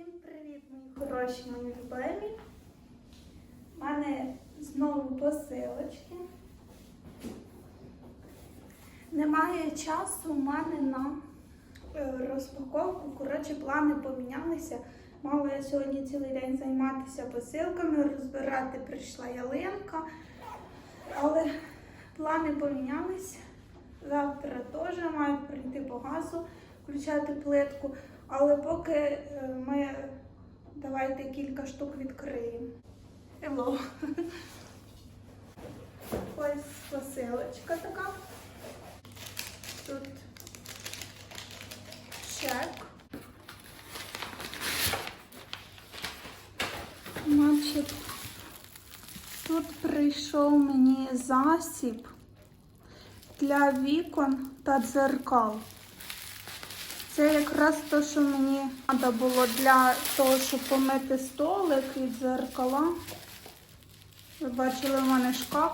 Всім привіт, мої хороші, мої любимі. У мене знову посилочки. Немає часу у мене на е, розпаковку. Коротше, плани помінялися. Мала я сьогодні цілий день займатися посилками, розбирати прийшла ялинка. Але плани помінялись. Завтра теж мають прийти по газу, включати плитку. Але поки е, ми давайте кілька штук відкриємо. Hello. Ось посилочка така. Тут чек. Значить, тут прийшов мені засіб для вікон та дзеркал. Це якраз те, що мені треба було для того, щоб помити столик і дзеркала. Ви бачили, в мене шкаф.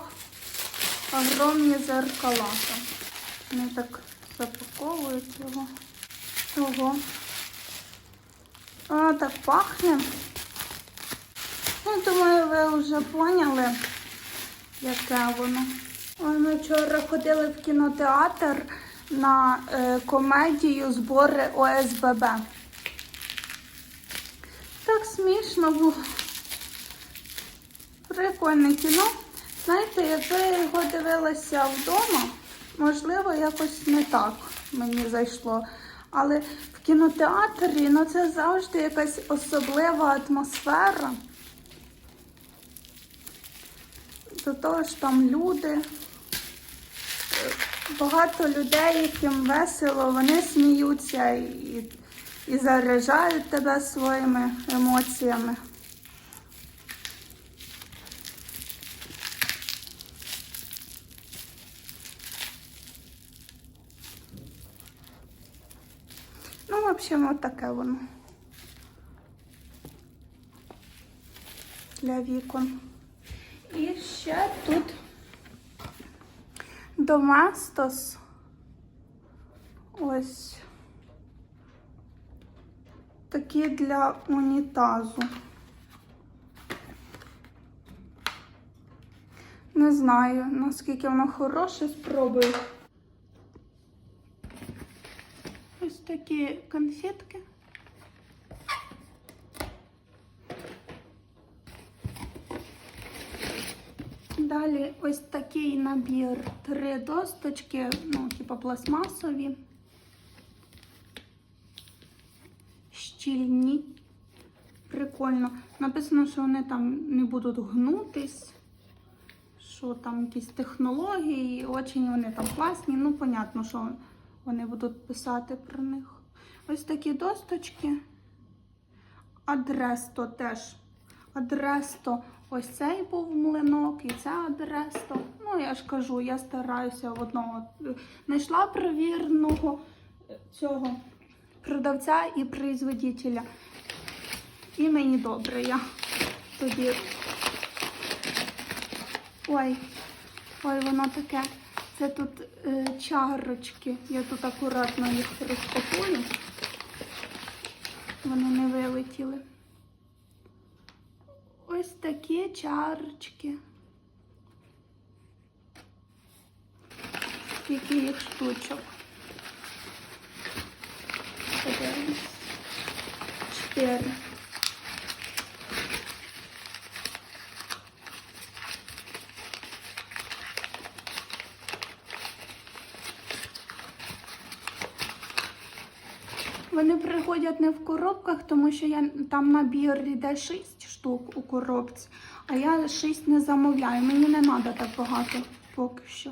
Огромні дзеркала там. Вони так запаковують його. Ого. А, так пахне. Ну, думаю, ви вже поняли, яке воно. Ой, ми вчора ходили в кінотеатр на е, комедію збори ОСББ. Так смішно було. Прикольне кіно. Знаєте, якби його дивилася вдома, можливо, якось не так мені зайшло. Але в кінотеатрі ну, це завжди якась особлива атмосфера. До того ж там люди. Багато людей, яким весело, вони сміються і, і заряджають тебе своїми емоціями. Ну, в общем, от воно. Для вікон. І ще тут Доместос. Ось такі для унітазу. Не знаю, наскільки воно хороше, спробую. Ось такі конфетки. Далі ось такий набір. Три досточки, ну, типу пластмасові. Щільні. Прикольно. Написано, що вони там не будуть гнутись, що там якісь технології, очень вони там класні. Ну, понятно, що вони будуть писати про них. Ось такі досточки. Адресто теж. Адресто ось цей був млинок і це адресто. Ну, я ж кажу, я стараюся в одного. Знайшла провірного цього продавця і производителя. І мені добре, я тоді. Ой, ой, воно таке. Це тут е, чарочки. Я тут акуратно їх розпакую. Вони не вилетіли. Ось такі чарочки. Скільки їх штучок? Чотири. Вони приходять не в коробках, тому що я там набір йде 6 штук у коробці, а я 6 не замовляю. Мені не треба так багато поки що.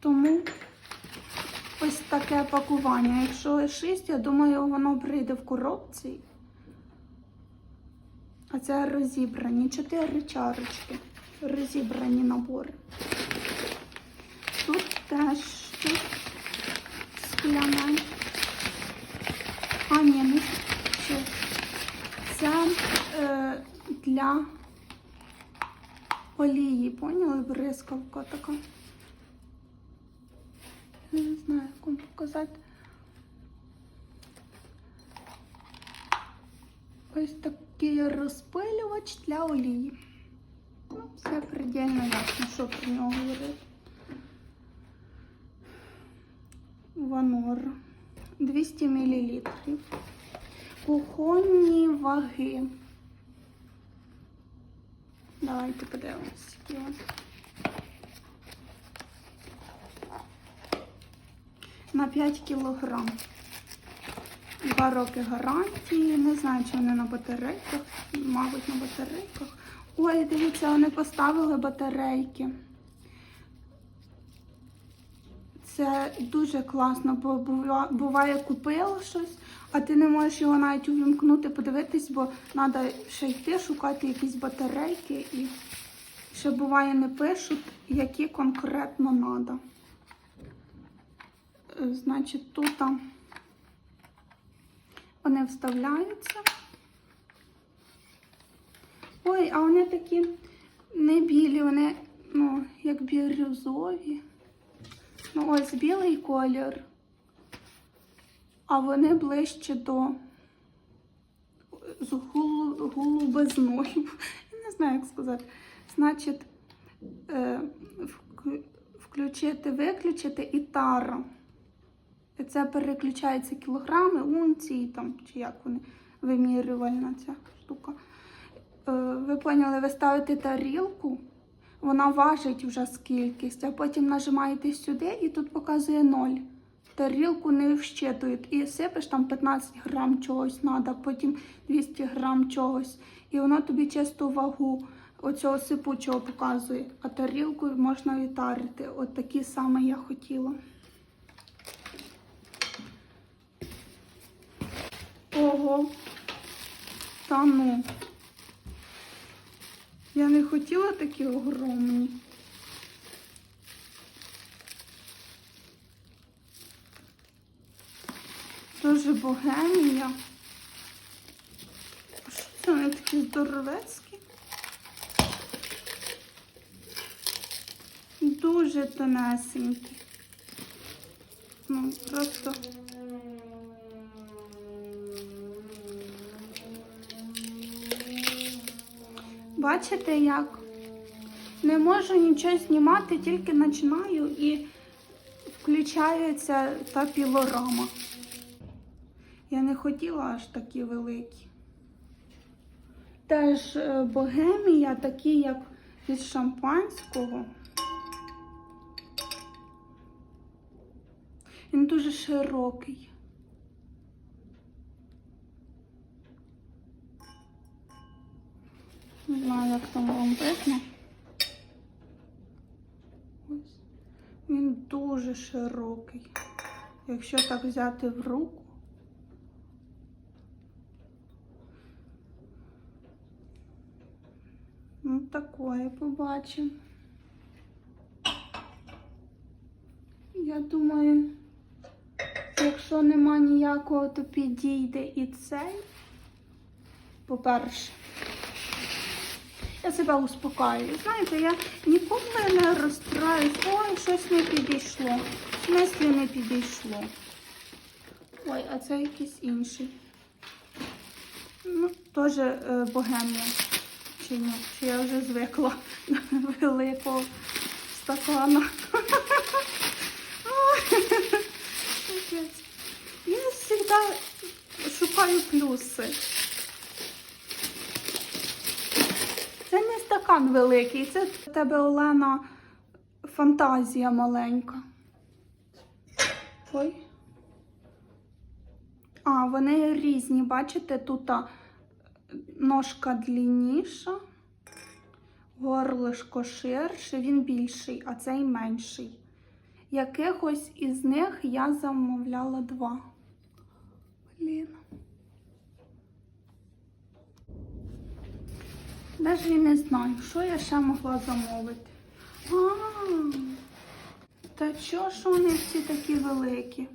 Тому ось таке пакування. Якщо 6, я думаю, воно прийде в коробці. А це розібрані 4 чарочки. Розібрані набори. Тут теж тут скляне. А, ні, не для олії, поняли? Бризкавка така. Я не знаю, як вам показати. Ось такий розпилювач для олії. Ну, все предельно ясно, що про нього говорити. Ванор 200 мл. Кухонні ваги. Давайте подивимося. На 5 кілограм. Два роки гарантії. Не знаю, чи вони на батарейках. Мабуть, на батарейках. Ой, дивіться, вони поставили батарейки. Це дуже класно, бо буває купила щось, а ти не можеш його навіть увімкнути, подивитись, бо треба ще йти шукати якісь батарейки і ще буває не пишуть, які конкретно треба. Значить, тут вони вставляються. Ой, а вони такі не білі, вони, ну, як бірюзові. Ну, ось білий колір, а вони ближче до з гул- голубизною. Я не знаю, як сказати. Значить, е, включити, виключити і тара. І це переключається кілограми, унції, там, чи як вони, вимірювальна ця штука. Е, ви поняли, ви ставите тарілку, вона важить вже скількись, а потім нажимаєте сюди і тут показує 0. Тарілку не вщитують. І сипеш там 15 грам чогось треба, потім 200 грам чогось. І воно тобі чисту вагу оцього сипучого показує. А тарілку можна відтарити. От такі саме я хотіла. Ого. Та ну. Я не хотіла такі огромні. Дуже богемія. Це вони такі здоровецькі? Дуже тонесенькі. Ну, просто. Бачите, як? Не можу нічого знімати, тільки починаю і включається та пілорама. Хотіла аж такі великі. Теж е, богемія, такі, як від шампанського. Він дуже широкий. Не знаю, як там вам видно. Він дуже широкий. Якщо так взяти в руку. Ну, такое побачимо. Я думаю, якщо нема ніякого, то підійде і цей. По-перше. Я себе успокоюю. Знаєте, я ніколи не розстраюсь. Ой, щось не підійшло. В смислі не підійшло. Ой, а це якийсь інший. Ну, теж е, богемія. Ні? Чи я вже звикла до великого стакана. Я завжди шукаю плюси. Це не стакан великий, це в тебе Олена фантазія маленька. Ой. А, вони різні, бачите, тут ножка длінніша, горлишко ширше, він більший, а цей менший. Якихось із них я замовляла два. Блін. Навіть і не знаю, що я ще могла замовити. А, та чого ж вони всі такі великі?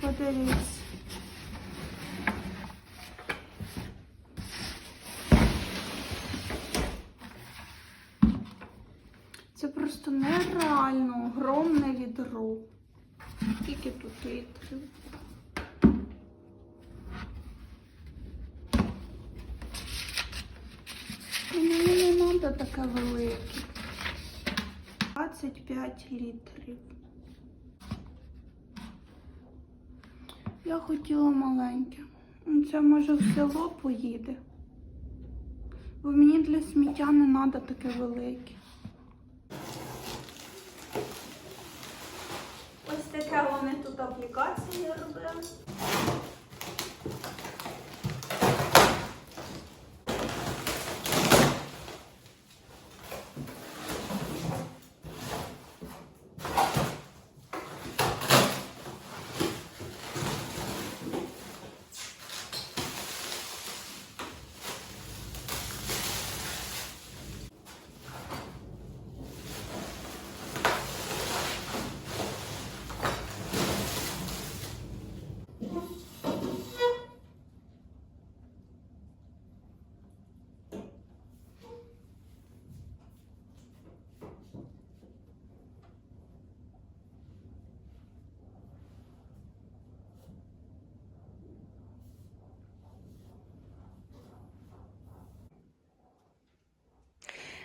Подивіться. реально огромне відро. Скільки тут літрів? Ну, мені не треба таке велике. 25 літрів. Я хотіла маленьке. Ну, це може в село поїде. Бо мені для сміття не треба таке велике. Таке вони тут аплікації робили.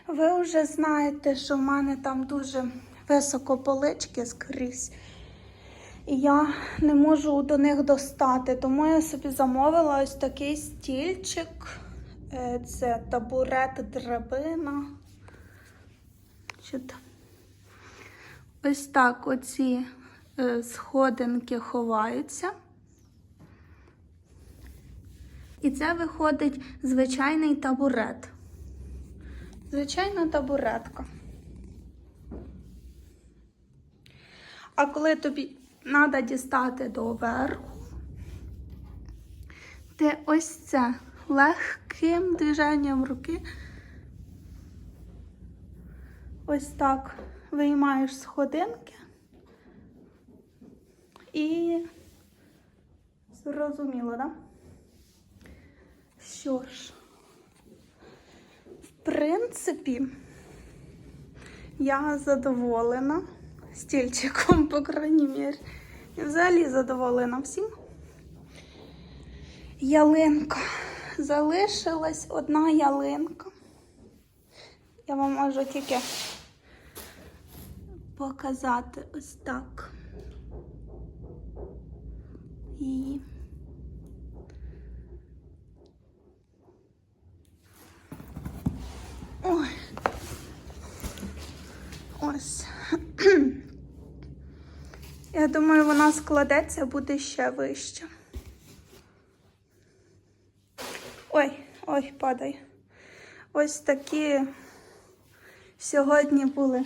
Ви вже знаєте, що в мене там дуже високо полички скрізь. І я не можу до них достати. Тому я собі замовила ось такий стільчик. Е, Це табурет драбина. Ось так оці е, сходинки ховаються. І це виходить звичайний табурет. Звичайна табуретка. А коли тобі треба дістати до верху, ти ось це легким движенням руки ось так виймаєш сходинки і зрозуміло, так? Да? Що ж? Принципі, я задоволена стільчиком, по крайній мірі. І взагалі задоволена всім. Ялинка. Залишилась одна ялинка. Я вам можу тільки показати ось так. І Ой. Ось. Я думаю, вона складеться, буде ще вище. Ой, ой, падай. Ось такі сьогодні були.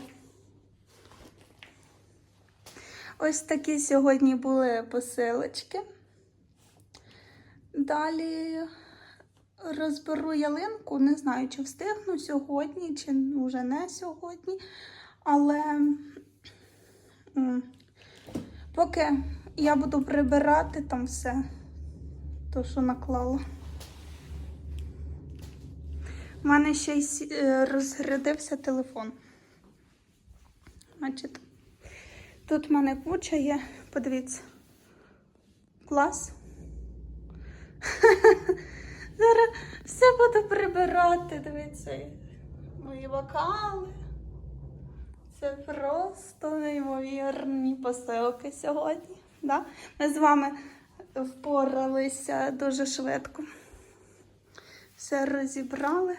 Ось такі сьогодні були посилочки. Далі розберу ялинку. Не знаю, чи встигну сьогодні, чи вже не сьогодні. Але поки я буду прибирати там все, то, що наклала. У мене ще й е, розрядився телефон. Значить, тут в мене куча є, подивіться. Клас. Зараз все буду прибирати, дивіться. Мої вокали. Це просто неймовірні посилки сьогодні. Да? Ми з вами впоралися дуже швидко. Все розібрали.